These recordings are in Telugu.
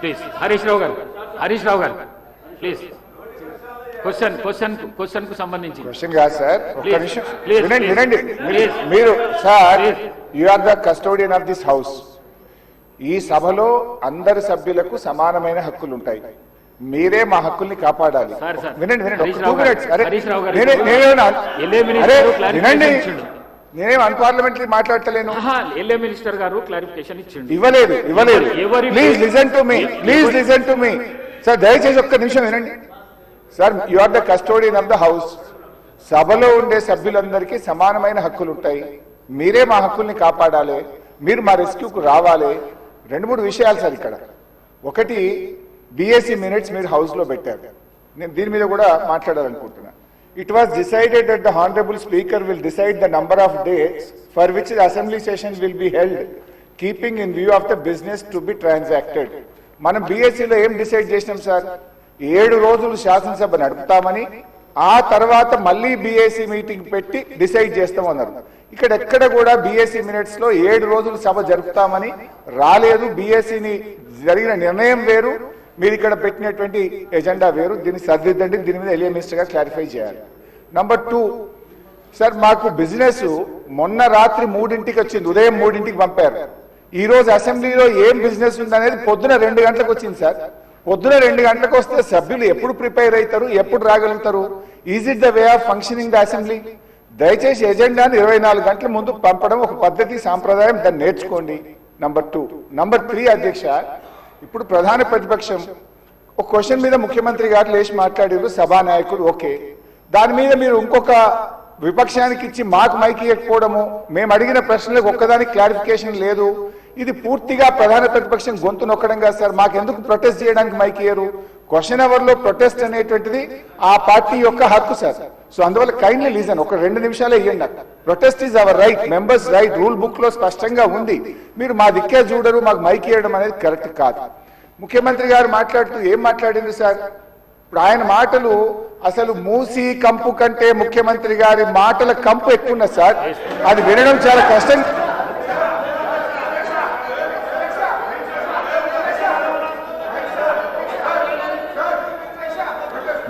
ప్లీజ్. హరీష్ రావు గారు. హరీష్ రావు గారు. ప్లీజ్. క్వశ్చన్ క్వశ్చన్ క్వశ్చన్కు సంబంధించి. క్వశ్చన్ కాదు సార్. వినండి. మీరు sir. You are the custodian of this house ఈ సభలో అందరి సభ్యులకు సమానమైన హక్కులు ఉంటాయి. మీరే మా హక్కుల్ని కాపాడాలి. వినండి వినండి. వినండి. నేనేం అన్పార్లమెంటరీ మాట్లాడతలేను. మినిస్టర్ గారు క్లారిఫికేషన్ ఇచ్చిండు. ఇవ్వలేదు ఇవ్వలేదు. Please listen to me please listen to me sir దయచేసి ఒక్క నిమిషం వినండి. Sir you are the custodian of the house సభలో ఉండే సభ్యులందరికీ సమానమైన హక్కులు ఉంటాయి మీరే మా హక్కుల్ని కాపాడాలి. మీరు మా రెస్క్యూకు రావాలి. రెండు మూడు విషయాలు సార్ ఇక్కడ. ఒకటి బిఎస్సి మినిట్స్ మీరు హౌస్లో పెట్టారు. నేను దీని మీద కూడా మాట్లాడాలనుకుంటున్నా. It was decided that the honourable speaker will decide the number of days for which assembly session will be held keeping in view of the business to be transacted మనం బీఎస్సీలో ఏం డిసైడ్ చేసినాం సార్ ఏడు రోజులు శాసనసభ నడుపుతామని ఆ తర్వాత మళ్ళీ బీఎస్సీ మీటింగ్ పెట్టి డిసైడ్ చేస్తామన్నారు ఇక్కడ ఎక్కడ కూడా బీఎస్సీ మినిట్స్లో ఏడు రోజులు సభ జరుపుతామని రాలేదు. బీఎస్సీని జరిగిన నిర్ణయం వేరు. మీరు ఇక్కడ పెట్టినటువంటి ఎజెండా వేరు దీన్ని సరిదిద్దండి దీని మీద ఎలియా మినిస్టర్ క్లారిఫై చేయాలి. నంబర్ టూ సార్ మాకు బిజినెస్ మొన్న రాత్రి మూడింటికి వచ్చింది ఉదయం మూడింటికి పంపారు. ఈ రోజు అసెంబ్లీలో ఏం బిజినెస్ ఉందనేది పొద్దున రెండు గంటలకు వచ్చింది సార్. పొద్దున రెండు గంటలకు వస్తే సభ్యులు ఎప్పుడు ప్రిపేర్ అవుతారు ఎప్పుడు రాగలుగుతారు? Is it the way of functioning the assembly దయచేసి ఎజెండాను ఇరవై నాలుగు గంటల ముందు పంపడం ఒక పద్ధతి సాంప్రదాయం దాన్ని నేర్చుకోండి. నంబర్ టూ నంబర్ త్రీ అధ్యక్ష ఇప్పుడు ప్రధాన ప్రతిపక్షం. ఒక క్వశ్చన్ మీద ముఖ్యమంత్రి గారు లేచి మాట్లాడారు సభానాయకుడు ఓకే. దాని మీద మీరు ఇంకొక విపక్షానికి ఇచ్చి మాకు మైకి ఇవ్వకపోవడము మేము అడిగిన ప్రశ్నలకు ఒక్కదానికి క్లారిఫికేషన్ లేదు. ఇది పూర్తిగా ప్రధాన ప్రతిపక్షం గొంతు నొక్కడం కాదు సార్ మాకెందుకు ప్రొటెస్ట్ చేయడానికి మైకి ఇయ్యరు? క్వశ్చన్ అవర్లో ప్రొటెస్ట్ అనేటువంటిది ఆ పార్టీ యొక్క హక్కు సార్ సో అందువల్ల కైండ్లీ లీజన్ ఒక రెండు నిమిషాలే ఇవ్వండి నాకు protest is our right members right rule బుక్లో స్పష్టంగా ఉంది. మీరు మా దిక్కే చూడరు మాకు మైక్ ఇవ్వడం అనేది కరెక్ట్ కాదు. ముఖ్యమంత్రి గారు మాట్లాడుతూ ఏం మాట్లాడింది సార్ ఇప్పుడు ఆయన మాటలు అసలు మూసి కంపు కంటే ముఖ్యమంత్రి గారి మాటల కంపు ఎక్కువ ఉన్నది సార్ అది వినడం చాలా కష్టం.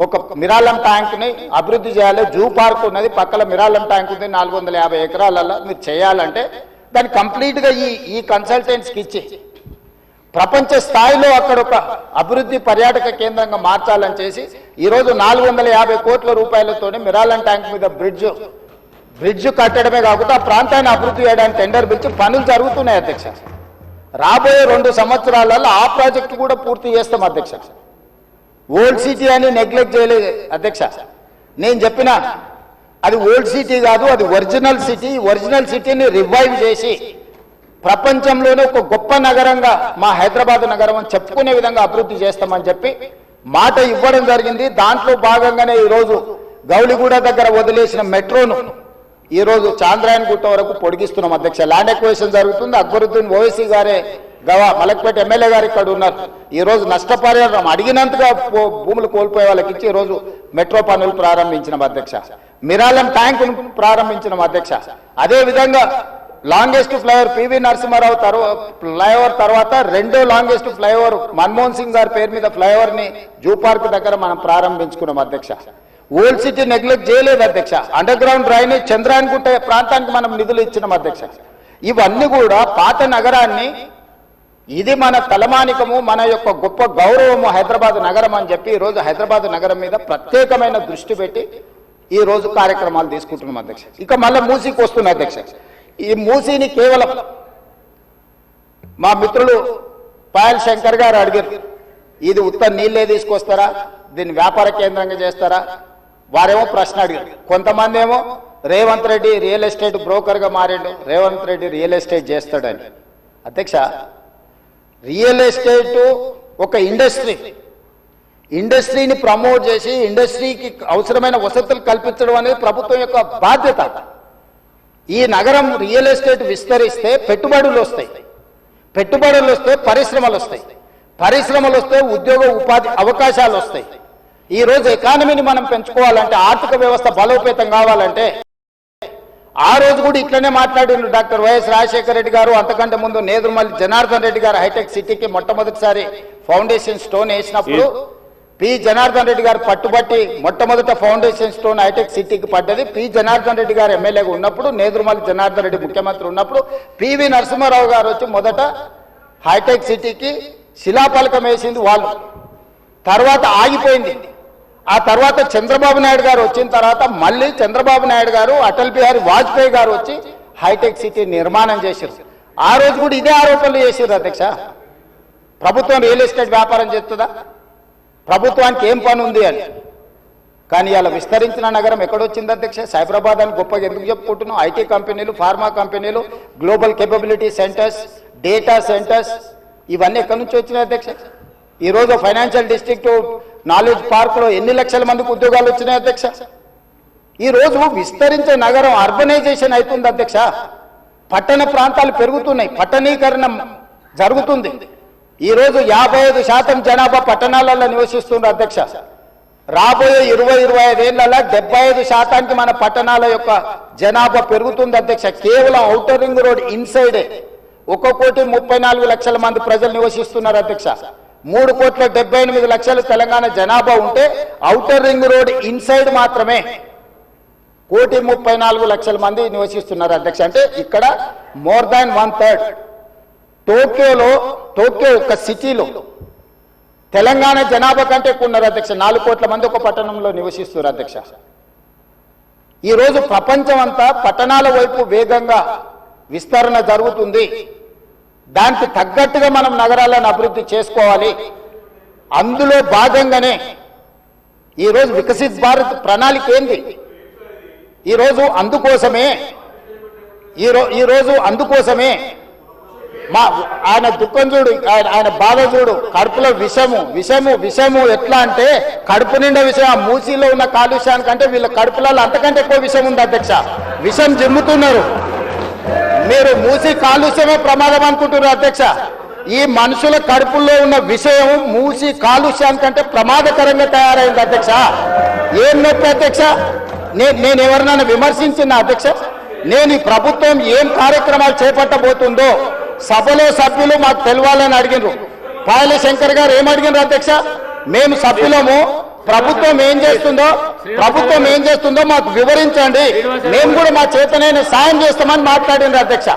ఒక మిరాలం ట్యాంక్ని అభివృద్ధి చేయాలి. జూ పార్క్ ఉన్నది పక్కల మిరాలం ట్యాంక్ ఉంది నాలుగు వందల యాభై ఎకరాలలో మీరు చేయాలంటే దాన్ని కంప్లీట్గా ఈ ఈ కన్సల్టెంట్స్కి ఇచ్చి ప్రపంచ స్థాయిలో అక్కడ ఒక అభివృద్ధి పర్యాటక కేంద్రంగా మార్చాలని చేసి ఈరోజు నాలుగు వందల యాభై కోట్ల రూపాయలతోనే మిరాలం ట్యాంక్ మీద బ్రిడ్జ్ బ్రిడ్జ్ కట్టడమే కాకుండా ఆ ప్రాంతాన్ని అభివృద్ధి చేయడానికి టెండర్ పిలిచి పనులు జరుగుతున్నాయి అధ్యక్ష. రాబోయే రెండు సంవత్సరాలలో ఆ ప్రాజెక్టు కూడా పూర్తి చేస్తాం అధ్యక్ష. ఓల్డ్ సిటీ అని నెగ్లెక్ట్ చేయలేదు అధ్యక్ష. నేను చెప్పిన అది ఓల్డ్ సిటీ కాదు అది ఒరిజినల్ సిటీ. ఒరిజినల్ సిటీని రివైవ్ చేసి ప్రపంచంలోనే ఒక గొప్ప నగరంగా మా హైదరాబాద్ నగరం అని చెప్పుకునే విధంగా అభివృద్ధి చేస్తామని చెప్పి మాట ఇవ్వడం జరిగింది. దాంట్లో భాగంగానే ఈరోజు గౌలిగూడ దగ్గర వదిలేసిన మెట్రోను ఈరోజు చాంద్రాయన్ గుట్ట వరకు పొడిగిస్తున్నాం అధ్యక్ష. ల్యాండ్ ఎక్వేషన్ జరుగుతుంది. అక్బరుద్దీన్ ఓవైసీ గారే గవా మలక్పేట ఎమ్మెల్యే గారు ఇక్కడ ఉన్నారు. ఈరోజు నష్టపరిహారం అడిగినంతగా భూములు కోల్పోయే వాళ్ళకి ఇచ్చి ఈ రోజు మెట్రో పనులు ప్రారంభించిన అధ్యక్ష. మిరాలం ట్యాంక్ ప్రారంభించిన అధ్యక్ష. అదే విధంగా లాంగెస్ట్ ఫ్లైఓవర్ పివి నరసింహారావు తర్వాత ఫ్లైఓవర్ తర్వాత రెండో లాంగెస్ట్ ఫ్లైఓవర్ మన్మోహన్ సింగ్ గారి పేరు మీద ఫ్లైఓవర్ని జూ పార్క్ దగ్గర మనం ప్రారంభించుకున్నాం అధ్యక్ష. ఓల్డ్ సిటీ నెగ్లెక్ట్ చేయలేదు అధ్యక్ష. అండర్ గ్రౌండ్ డ్రైనేజ్ చంద్రాయన్ గుట్ట ప్రాంతానికి మనం నిధులు ఇచ్చినాం అధ్యక్ష. ఇవన్నీ కూడా పాత నగరాన్ని ఇది మన తలమానికము మన యొక్క గొప్ప గౌరవము హైదరాబాద్ నగరం అని చెప్పి ఈరోజు రోజు హైదరాబాద్ నగరం మీద ప్రత్యేకమైన దృష్టి పెట్టి ఈ రోజు కార్యక్రమాలు తీసుకుంటున్నాం అధ్యక్ష. ఇక మళ్ళీ మూసీకి వస్తున్న అధ్యక్ష. ఈ మూసీని కేవలం మా మిత్రులు పాయల్ శంకర్ గారు అడిగారు. ఇది ఉత్త నీళ్ళే తీసుకొస్తారా? దీన్ని వ్యాపార కేంద్రంగా చేస్తారా? వారేమో ప్రశ్న అడిగారు. కొంతమంది ఏమో రేవంత్ రెడ్డి రియల్ ఎస్టేట్ బ్రోకర్గా మారిండు రేవంత్ రెడ్డి రియల్ ఎస్టేట్ చేస్తాడని. అధ్యక్ష రియల్ ఎస్టేట్ ఒక ఇండస్ట్రీ. ఇండస్ట్రీని ప్రమోట్ చేసి ఇండస్ట్రీకి అవసరమైన వసతులు కల్పించడం అనేది ప్రభుత్వం యొక్క బాధ్యత. ఈ నగరం రియల్ ఎస్టేట్ విస్తరిస్తే పెట్టుబడులు వస్తాయి. పెట్టుబడులు వస్తే పరిశ్రమలు వస్తాయి. పరిశ్రమలు వస్తే ఉద్యోగ ఉపాధి అవకాశాలు వస్తాయి. ఈరోజు ఎకానమీని మనం పెంచుకోవాలంటే ఆర్థిక వ్యవస్థ బలోపేతం కావాలంటే ఆ రోజు కూడా ఇట్లనే మాట్లాడిండు డాక్టర్ వైఎస్ రాజశేఖర రెడ్డి గారు. అంతకంటే ముందు నేదురుమల్లి జనార్దన్ రెడ్డి గారు హైటెక్ సిటీకి మొట్టమొదటిసారి ఫౌండేషన్ స్టోన్ వేసినప్పుడు పి జనార్దన్ రెడ్డి గారు పట్టుబట్టి మొట్టమొదట ఫౌండేషన్ స్టోన్ హైటెక్ సిటీకి పడ్డది. పి జనార్దన్ రెడ్డి గారు ఎమ్మెల్యేగా ఉన్నప్పుడు నేదురుమల్లి జనార్దన్ రెడ్డి ముఖ్యమంత్రి ఉన్నప్పుడు పివి నరసింహారావు గారు వచ్చి మొదట హైటెక్ సిటీకి శిలాఫలకం వేసింది వాళ్ళు. తర్వాత ఆగిపోయింది. ఆ తర్వాత చంద్రబాబు నాయుడు గారు వచ్చిన తర్వాత మళ్ళీ చంద్రబాబు నాయుడు గారు అటల్ బిహారీ వాజ్పేయి గారు వచ్చి హైటెక్ సిటీ నిర్మాణం చేశారు ఆ రోజు కూడా ఇదే ఆరోపణలు చేశారు అధ్యక్ష. ప్రభుత్వం రియల్ ఎస్టేట్ వ్యాపారం చేస్తుందా? ప్రభుత్వానికి ఏం పని ఉంది అని. కానీ ఇలా విస్తరించిన నగరం ఎక్కడొచ్చింది అధ్యక్ష? సైబరాబాద్ అని గొప్పగా ఎందుకు చెప్పుకుంటున్నాం ఐటీ కంపెనీలు ఫార్మా కంపెనీలు global capability centres data centres ఇవన్నీ ఎక్కడి నుంచి వచ్చినాయి అధ్యక్ష? ఈరోజు ఫైనాన్షియల్ డిస్ట్రిక్ట్ నాలెడ్జ్ పార్క్లో ఎన్ని లక్షల మందికి ఉద్యోగాలు వచ్చినాయి అధ్యక్ష? ఈరోజు విస్తరించే నగరం అర్బనైజేషన్ అవుతుంది అధ్యక్ష. పట్టణ ప్రాంతాలు పెరుగుతున్నాయి. పట్టణీకరణ జరుగుతుంది. ఈరోజు యాభై ఐదు శాతం జనాభా పట్టణాలలో నివసిస్తుంది అధ్యక్ష. రాబోయే ఇరవై ఇరవై ఐదేళ్ళలో డెబ్బై ఐదు శాతానికి మన పట్టణాల యొక్క జనాభా పెరుగుతుంది అధ్యక్ష. కేవలం ఔటర్ రింగ్ రోడ్ ఇన్సైడే ఒక కోటి ముప్పై నాలుగు లక్షల మంది ప్రజలు నివసిస్తున్నారు అధ్యక్ష. మూడు కోట్ల డెబ్బై ఎనిమిది లక్షలు తెలంగాణ జనాభా ఉంటే ఔటర్ రింగ్ రోడ్ ఇన్సైడ్ మాత్రమే కోటి ముప్పై నాలుగు లక్షల మంది నివసిస్తున్నారు అధ్యక్ష. అంటే ఇక్కడ మోర్ దాన్ వన్ థర్డ్. టోక్యోలో టోక్యో యొక్క సిటీలో తెలంగాణ జనాభా కంటే ఎక్కువ ఉన్నారు అధ్యక్ష. నాలుగు కోట్ల మంది ఒక పట్టణంలో నివసిస్తున్నారు అధ్యక్ష. ఈరోజు ప్రపంచం అంతా పట్టణాల వైపు వేగంగా విస్తరణ జరుగుతుంది. దానికి తగ్గట్టుగా మనం నగరాలను అభివృద్ధి చేసుకోవాలి. అందులో భాగంగానే ఈరోజు వికసిత్ భారత్ ప్రణాళిక ఏంది? ఈరోజు అందుకోసమే ఈరో ఈరోజు అందుకోసమే మా ఆయన దుఃఖం చూడు ఆయన ఆయన బాధ చూడు కడుపులో విషము విషము విషము ఎట్లా అంటే కడుపు నిండా విషయం ఆ మూసీలో ఉన్న కాలుష్యానికంటే వీళ్ళ కడుపులలో అంతకంటే ఎక్కువ విషం ఉంది అధ్యక్ష. విషం జిమ్ముతున్నారు. మీరు మూసి కాలుష్యమే ప్రమాదం అనుకుంటున్నారు అధ్యక్ష. ఈ మనుషుల కడుపుల్లో ఉన్న విషయం మూసి కాలుష్యానికంటే ప్రమాదకరంగా తయారైంది అధ్యక్ష. ఏం నొప్పి అధ్యక్ష? నేను నేను ఎవరినైనా విమర్శించిన అధ్యక్ష? నేను ఈ ప్రభుత్వం ఏం కార్యక్రమాలు చేపట్టబోతుందో సభలో సభ్యులు మాకు తెలవాలని అడిగినారు. పాయల శంకర్ గారు ఏం అధ్యక్ష? మేము సభ్యులము. ప్రభుత్వం ఏం చేస్తుందో ప్రభుత్వం ఏం చేస్తుందో మాకు వివరించండి. మేము కూడా మా చేతనైన సాయం చేస్తామని మాట్లాడినారు అధ్యక్ష.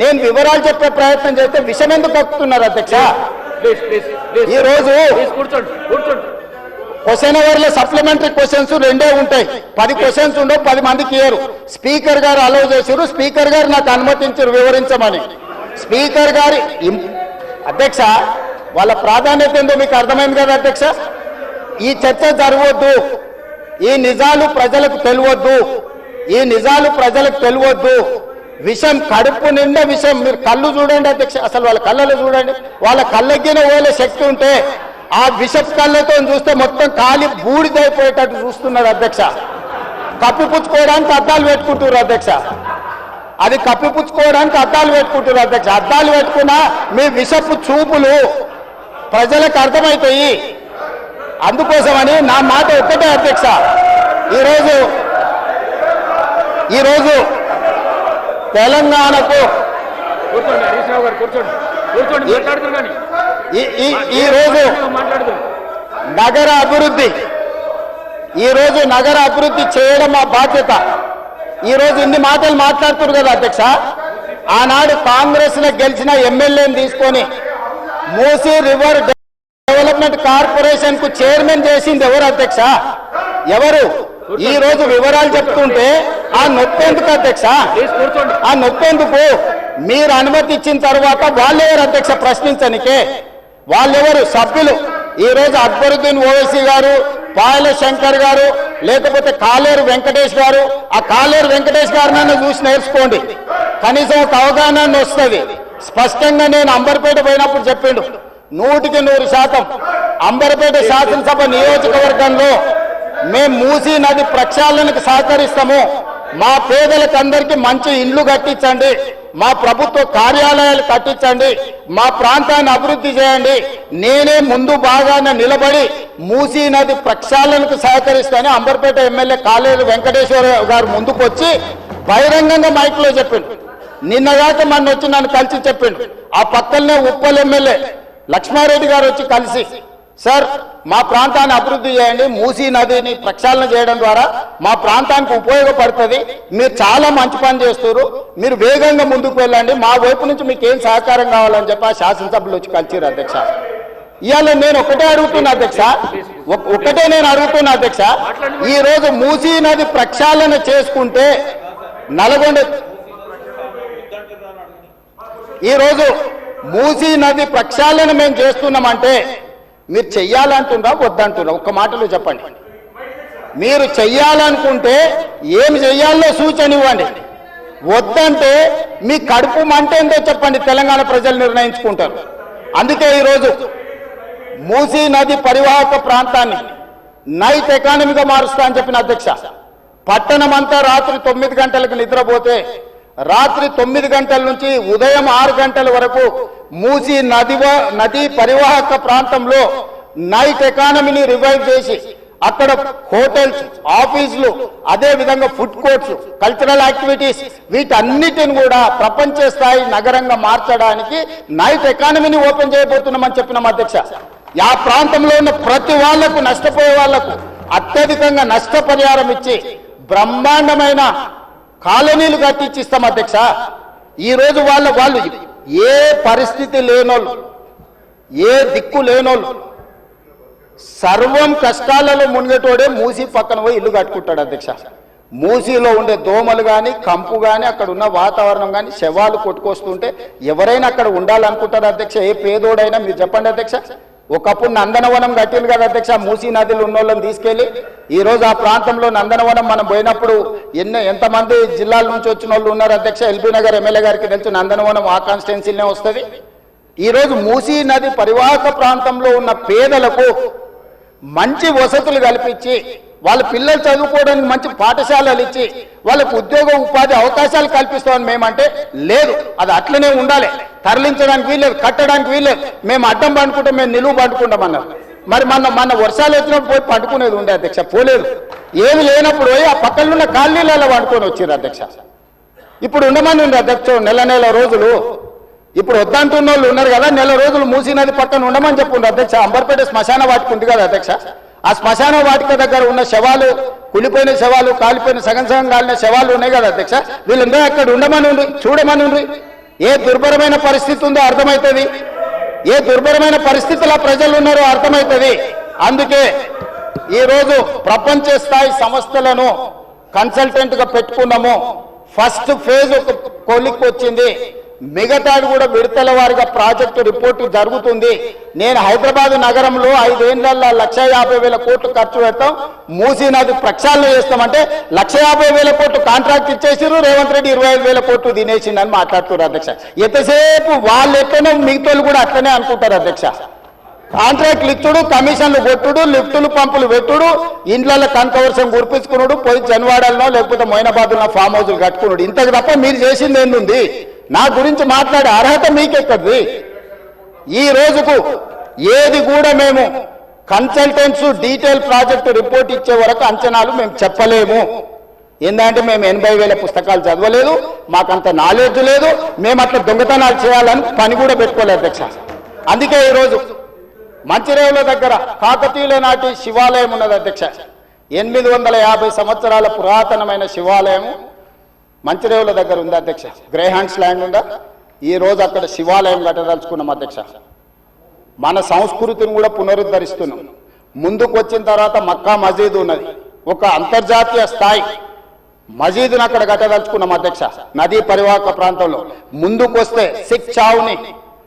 నేను వివరాలు చెప్పే ప్రయత్నం చేస్తే విషం ఎందుకు కక్కుతున్నారు అధ్యక్ష? ఈ రోజు క్వశ్చన్ అవర్లో సప్లిమెంటరీ క్వశ్చన్స్ రెండే ఉంటాయి. పది క్వశ్చన్స్ ఉండవు పది మందికి ఇయ్యరు. స్పీకర్ గారు అలౌ చేశారు స్పీకర్ గారు నాకు అనుమతించారు వివరించమని. స్పీకర్ గారి అధ్యక్ష వాళ్ళ ప్రాధాన్యత ఏందో మీకు అర్థమైంది కదా అధ్యక్ష? ఈ చర్చ జరగవద్దు ఈ నిజాలు ప్రజలకు తెలియవద్దు ఈ నిజాలు ప్రజలకు తెలియవద్దు విషం కడుపు నిండా విషం. మీరు కళ్ళు చూడండి అధ్యక్ష. అసలు వాళ్ళ కళ్ళలో చూడండి. వాళ్ళ కళ్ళగిన ఓలే శక్తి ఉంటే ఆ విషపు కళ్ళతో చూస్తే మొత్తం కాలి బూడిదైపోయేటట్టు చూస్తున్నారు అధ్యక్ష. కప్పిపుచ్చుకోవడానికి అద్దాలు పెట్టుకుంటున్నారు అధ్యక్ష. అది కప్పిపుచ్చుకోవడానికి అద్దాలు పెట్టుకుంటున్నారు అధ్యక్ష. అద్దాలు పెట్టుకున్నా మీ విషపు చూపులు ప్రజలకు అర్థమవుతాయి. అందుకోసమని నా మాట ఒక్కటే అధ్యక్ష. ఈరోజు ఈరోజు తెలంగాణకు కూర్చోండి హరీష్ రావు గారు కూర్చోండి. కూర్చోండి మాట్లాడుతున్నారు కానీ. ఈ ఈ ఈ రోజు మాట్లాడుతున్నారు. నగర అభివృద్ధి ఈ రోజు నగర అభివృద్ధి చేయడం మా బాధ్యత. ఈ రోజు ఇన్ని మాటలు మాట్లాడుతున్నారు కదా అధ్యక్ష. ఆనాడు కాంగ్రెస్లో గెలిచిన ఎమ్మెల్యేని తీసుకొని మూసీ రివర్ డెవలప్మెంట్ కార్పొరేషన్కు చైర్మన్ చేసింది ఎవరు అధ్యక్ష? ఎవరు? ఈ రోజు వివరాలు చెప్తుంటే ఆ నొప్పి ఎందుకు అధ్యక్ష? ఆ నొప్పేందుకు మీరు అనుమతి ఇచ్చిన తర్వాత వాళ్ళెవరు అధ్యక్ష ప్రశ్నించనికే? వాళ్ళెవరు సభ్యులు. ఈ రోజు అక్బరుద్దీన్ ఓవైసీ గారు పాయల శంకర్ గారు లేకపోతే కాలేరు వెంకటేష్ గారు ఆ కాలేరు వెంకటేష్ గారినైనా చూసి నేర్చుకోండి. కనీసం ఒక అవగాహన వస్తుంది. స్పష్టంగా నేను అంబర్పేట పోయినప్పుడు చెప్పిండు. నూటికి నూరు శాతం అంబర్పేట శాసనసభ నియోజకవర్గంలో మేము మూసీ నది ప్రక్షాళనకు సహకరిస్తాము. మా పేదలకు అందరికీ మంచి ఇండ్లు కట్టించండి. మా ప్రభుత్వ కార్యాలయాలు కట్టించండి. మా ప్రాంతాన్ని అభివృద్ధి చేయండి. నేనే ముందు భాగాన నిలబడి మూసీ నది ప్రక్షాళనకు సహకరిస్తానని అంబర్పేట ఎమ్మెల్యే కాలేరు వెంకటేశ్వర గారు ముందుకు వచ్చి బహిరంగంగా మైక్లో చెప్పిండు. నిన్నగాక మొన్న వచ్చి నన్ను కలిసి చెప్పిండు. ఆ పక్కనే ఉప్పల్ ఎమ్మెల్యే లక్ష్మారెడ్డి గారు వచ్చి కలిసి సార్ మా ప్రాంతాన్ని అభివృద్ధి చేయండి మూసీ నదిని ప్రక్షాళన చేయడం ద్వారా మా ప్రాంతానికి ఉపయోగపడుతుంది. మీరు చాలా మంచి పని చేస్తారు మీరు వేగంగా ముందుకు వెళ్ళండి. మా వైపు నుంచి మీకు ఏం సహకారం కావాలని చెప్పి ఆ శాసనసభ్యులు వచ్చి కలిసిరు అధ్యక్ష. ఇవాళ నేను ఒకటే అడుగుతున్నా అధ్యక్ష. ఒకటే నేను అడుగుతున్నా అధ్యక్ష. ఈ రోజు మూసీ నది ప్రక్షాళన చేసుకుంటే నల్గొండ ఈరోజు మూసీ నది ప్రక్షాళన మేము చేస్తున్నామంటే మీరు చెయ్యాలంటున్నా వద్దంటున్నా. ఒక్క మాటలో చెప్పండి. మీరు చెయ్యాలనుకుంటే ఏం చెయ్యాలో సూచన ఇవ్వండి వద్దంటే మీ కడుపు మంట ఏందో చెప్పండి తెలంగాణ ప్రజలు నిర్ణయించుకుంటారు. అందుకే ఈరోజు మూసీ నది పరివాహక ప్రాంతాన్ని నైట్ ఎకానమీగా మారుస్తా అని చెప్పిన అధ్యక్ష. పట్టణం అంతా రాత్రి తొమ్మిది గంటలకు నిద్రపోతే రాత్రి తొమ్మిది గంటల నుంచి ఉదయం ఆరు గంటల వరకు మూసీ నది నదీ పరివాహక ప్రాంతంలో నైట్ ఎకానమీని రివైవ్ చేసి అక్కడ హోటల్స్ ఆఫీసులు అదే విధంగా ఫుడ్ కోర్ట్స్ కల్చరల్ యాక్టివిటీస్ వీటన్నిటిని కూడా ప్రపంచ స్థాయి నగరంగా మార్చడానికి నైట్ ఎకానమీని ఓపెన్ చేయబోతున్నామని చెప్పినాం అధ్యక్ష. ఆ ప్రాంతంలో ఉన్న ప్రతి వాళ్ళకు నష్టపోయే వాళ్ళకు అత్యధికంగా నష్టపరిహారం ఇచ్చి బ్రహ్మాండమైన కాలనీలు కట్టించిస్తాం అధ్యక్ష. ఈ రోజు వాళ్ళ వాళ్ళు ఏ పరిస్థితి లేనోళ్ళు ఏ దిక్కు లేనోళ్ళు సర్వం కష్టాలలో మునిగేటోడే మూసి పక్కన పోయి ఇల్లు కట్టుకుంటాడు అధ్యక్ష. మూసీలో ఉండే దోమలు కానీ కంపు కానీ అక్కడ ఉన్న వాతావరణం కానీ శవాలు కొట్టుకొస్తుంటే ఎవరైనా అక్కడ ఉండాలనుకుంటారు అధ్యక్ష? ఏ పేదోడైనా మీరు చెప్పండి అధ్యక్ష. ఒకప్పుడు నందనవనం కట్టింది కదా అధ్యక్ష మూసీ నదిలో ఉన్న వాళ్ళని ఈరోజు ఆ ప్రాంతంలో నందనవనం మనం పోయినప్పుడు ఎన్నో ఎంతమంది జిల్లాల నుంచి వచ్చిన వాళ్ళు ఉన్నారు అధ్యక్ష ఎల్బీ నగర్ ఎమ్మెల్యే గారికి తెలుసు నందనవనం ఆ కాన్స్టిట్యున్సీనే వస్తుంది. ఈరోజు మూసీ నది పరివాహక ప్రాంతంలో ఉన్న పేదలకు మంచి వసతులు కల్పించి వాళ్ళ పిల్లలు చదువుకోవడానికి మంచి పాఠశాలలు ఇచ్చి వాళ్ళకు ఉద్యోగ ఉపాధి అవకాశాలు కల్పిస్తామని మేమంటే లేదు. అది అట్లనే ఉండాలి. తరలించడానికి వీల్లేదు కట్టడానికి వీల్లేదు. మేము అడ్డం పండుకుంటే మేము నిలువు పండుకుంటామన్నారు మరి మన మన వర్షాలు వచ్చినప్పుడు పోయి పండుకునేది ఉండే అధ్యక్ష పోలేదు. ఏమి లేనప్పుడు పోయి ఆ పక్కన ఉన్న కాలనీలలో పండుకొని వచ్చారు అధ్యక్ష. ఇప్పుడు ఉండమని ఉంది అధ్యక్ష నెల నెల రోజులు. ఇప్పుడు వద్దంటున్న వాళ్ళు ఉన్నారు కదా నెల రోజులు మూసినది పక్కన ఉండమని చెప్పుండ్రు అధ్యక్ష. అంబర్పేట శ్మశాన వాటికి ఉంది కదా అధ్యక్ష. ఆ శ్మశాన వాటిక దగ్గర ఉన్న శవాలు కులిపోయిన శవాలు కాలిపోయిన సగం సగం కాలిన శవాలు ఉన్నాయి కదా అధ్యక్ష? వీళ్ళందరూ అక్కడ ఉండమని ఉండి చూడమని ఏ దుర్భరమైన పరిస్థితి ఉందో అర్థమవుతుంది. ఏ దుర్భరమైన పరిస్థితుల ప్రజలు ఉన్నారో అర్థమవుతుంది. అందుకే ఈరోజు ప్రపంచ స్థాయి సంస్థలను కన్సల్టెంట్గా పెట్టుకున్నాము. ఫస్ట్ ఫేజ్ ఒక కొలిక్ వచ్చింది. మిగతాది కూడా విడతల వారిగా ప్రాజెక్టు రిపోర్టు జరుగుతుంది. నేను హైదరాబాద్ నగరంలో ఐదేళ్ళలో లక్ష యాభై వేల కోట్లు ఖర్చు పెడతాం. మూసీ నది ప్రక్షాళన చేస్తామంటే లక్ష యాభై వేల కోట్లు కాంట్రాక్ట్ ఇచ్చేసారు రేవంత్ రెడ్డి ఇరవై ఐదు వేల కోట్లు తినేసిండని మాట్లాడుతున్నారు అధ్యక్ష. ఎంతసేపు వాళ్ళు ఎట్లనో మిగతాలు కూడా అట్లనే అనుకుంటారు అధ్యక్ష. కాంట్రాక్ట్లు ఇచ్చుడు కమిషన్లు కొట్టుడు లిఫ్టులు పంపులు పెట్టుడు ఇండ్లలో కనకవర్షం గుర్పించుకున్నాడు పోయి జన్వాడల్లో లేకపోతే మొయినాబాద్లో ఫామ్ హౌస్లు కట్టుకున్నాడు ఇంతకు తప్ప మీరు చేసింది ఏంది నా గురించి మాట్లాడే అర్హత మీకెక్కడిది? ఈ రోజుకు ఏది కూడా మేము కన్సల్టెంట్స్ డీటెయిల్ ప్రాజెక్ట్ రిపోర్ట్ ఇచ్చే వరకు అంచనాలు మేము చెప్పలేము. ఏంటంటే మేము ఎనభై వేల పుస్తకాలు చదవలేదు మాకంత నాలెడ్జ్ లేదు మేము అట్లా దొంగతనాలు చేయాలని పని కూడా పెట్టుకోలేదు అధ్యక్ష. అందుకే ఈరోజు మంచిరేవుల దగ్గర కాకతీయుల నాటి శివాలయం ఉన్నది అధ్యక్ష. ఎనిమిది వందల యాభై సంవత్సరాల పురాతనమైన శివాలయం మంచిరేవుల దగ్గర ఉంది అధ్యక్ష? గ్రేహాండ్స్ ల్యాండ్ ఉందా? ఈ రోజు అక్కడ శివాలయం కట్టదలుచుకున్నాం అధ్యక్ష. మన సంస్కృతిని కూడా పునరుద్ధరిస్తున్నాం. ముందుకు వచ్చిన తర్వాత మక్కా మజీద్ ఉన్నది. ఒక అంతర్జాతీయ స్థాయి. మసీదును అక్కడ కట్టదలుచుకున్నాం అధ్యక్ష. నదీ పరివాహక ప్రాంతంలో. ముందుకు వస్తే సిక్ చావుని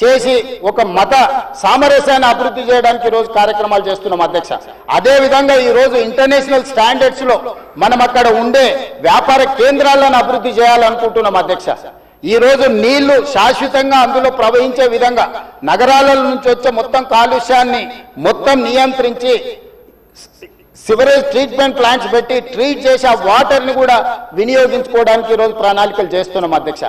చేసి ఒక మత సామరస్యాన్ని అభివృద్ధి చేయడానికి ఈరోజు కార్యక్రమాలు చేస్తున్నాం అధ్యక్ష. అదే విధంగా ఇంటర్నేషనల్ స్టాండర్డ్స్లో మనం అక్కడ ఉండే వ్యాపార కేంద్రాలను అభివృద్ధి చేయాలనుకుంటున్నాం అధ్యక్ష. ఈ రోజు నీళ్ళు శాశ్వతంగా అందులో ప్రవహించే విధంగా నగరాల నుంచి వచ్చే మొత్తం కాలుష్యాన్ని మొత్తం నియంత్రించి సివరేజ్ ట్రీట్మెంట్ ప్లాంట్స్ పెట్టి ట్రీట్ చేసి ఆ వాటర్ని కూడా వినియోగించుకోవడానికి ఈరోజు ప్రణాళికలు చేస్తున్నాం అధ్యక్ష.